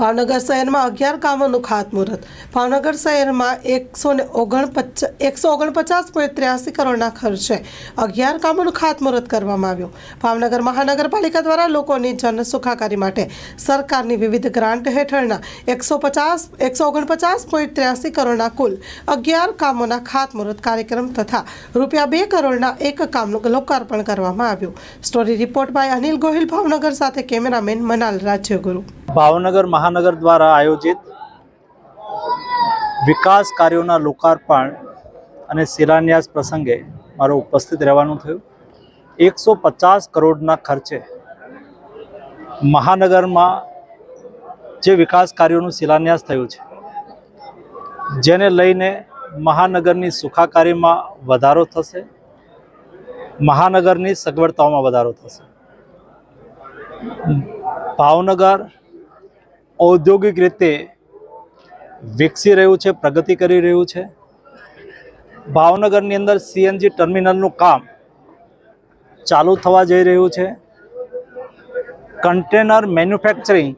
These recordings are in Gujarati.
ભાવનગર શહેરમાં અગિયાર કામોનું ખાતમુહૂર્ત. ભાવનગર શહેરમાં એકસો ને ઓગણપચાસ એકસો ઓગણપચાસ પોઈન્ટ ત્ર્યાસી કરોડના ખર્ચે અગિયાર કામોનું ખાતમુહૂર્ત કરવામાં આવ્યું. ભાવનગર મહાનગરપાલિકા દ્વારા લોકોની જન સુખાકારી માટે સરકારની વિવિધ ગ્રાન્ટ હેઠળના એકસો પચાસ, એકસો ઓગણપચાસ પોઈન્ટ ત્ર્યાસી કરોડના કુલ અગિયાર કામોના ખાતમુહૂર્ત કાર્યક્રમ તથા રૂપિયા બે કરોડના એક કામનું લોકાર્પણ કરવામાં આવ્યું. Story report by Anil Gohil, Bhavnagar સાથે કેમેરામેન મનાલ રાજ્યગુરુ. ભાવનગર મહાનગર દ્વારા આયોજિત વિકાસ કાર્યોના લોકાર્પણ અને શિલાન્યાસ પ્રસંગે મારો ઉપસ્થિત રહેવાનું થયું. એકસો પચાસ કરોડના ખર્ચે મહાનગરમાં જે વિકાસ કાર્યોનું શિલાન્યાસ થયું છે, જેને લઈને મહાનગરની સુખાકારીમાં વધારો થશે, મહાનગરની સગવડતાઓમાં વધારો થશે. ભાવનગર ઔદ્યોગિક રીતે વિકસી રહ્યું છે, પ્રગતિ કરી રહ્યું છે. ભાવનગરની અંદર સીએનજી ટર્મિનલનું કામ ચાલુ થવા જઈ રહ્યું છે. કન્ટેનર મેન્યુફેક્ચરિંગ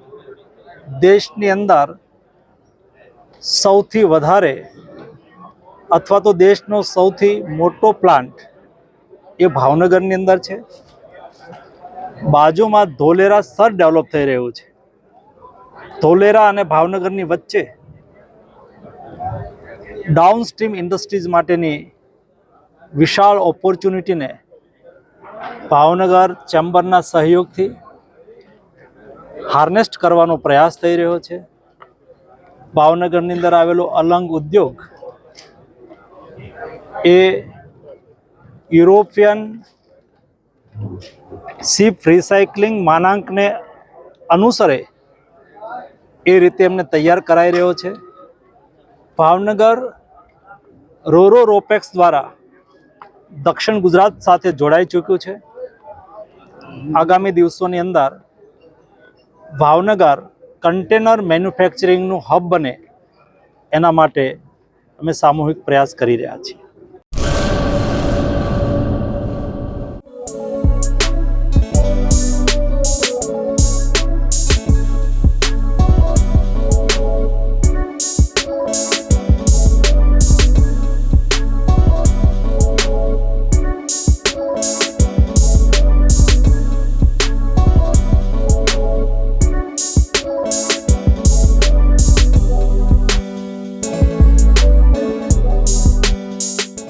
દેશની અંદર સૌથી વધારે અથવા તો દેશનો સૌથી મોટો પ્લાન્ટ એ ભાવનગરની અંદર છે. બાજુમાં ધોલેરા સર ડેવલપ થઈ રહ્યું છે. ધોલેરા અને ભાવનગરની વચ્ચે ડાઉન સ્ટ્રીમ ઇન્ડસ્ટ્રીઝ માટેની વિશાળ ઓપોર્ચ્યુનિટીને ભાવનગર ચેમ્બરના સહયોગથી હાર્નેસ્ટ કરવાનો પ્રયાસ થઈ રહ્યો છે. ભાવનગરની અંદર આવેલો અલંગ ઉદ્યોગ એ યુરોપિયન સીપ રિસાયકલિંગ માનાંકને અનુસરે એ રીતે એમને તૈયાર કરાઈ રહ્યો છે. ભાવનગર રોરો રોપેક્સ દ્વારા દક્ષિણ ગુજરાત સાથે જોડાઈ ચૂક્યું છે. આગામી દિવસોની અંદર ભાવનગર કન્ટેનર મેન્યુફેક્ચરિંગનું હબ બને એના માટે અમે સામૂહિક પ્રયાસ કરી રહ્યા છીએ.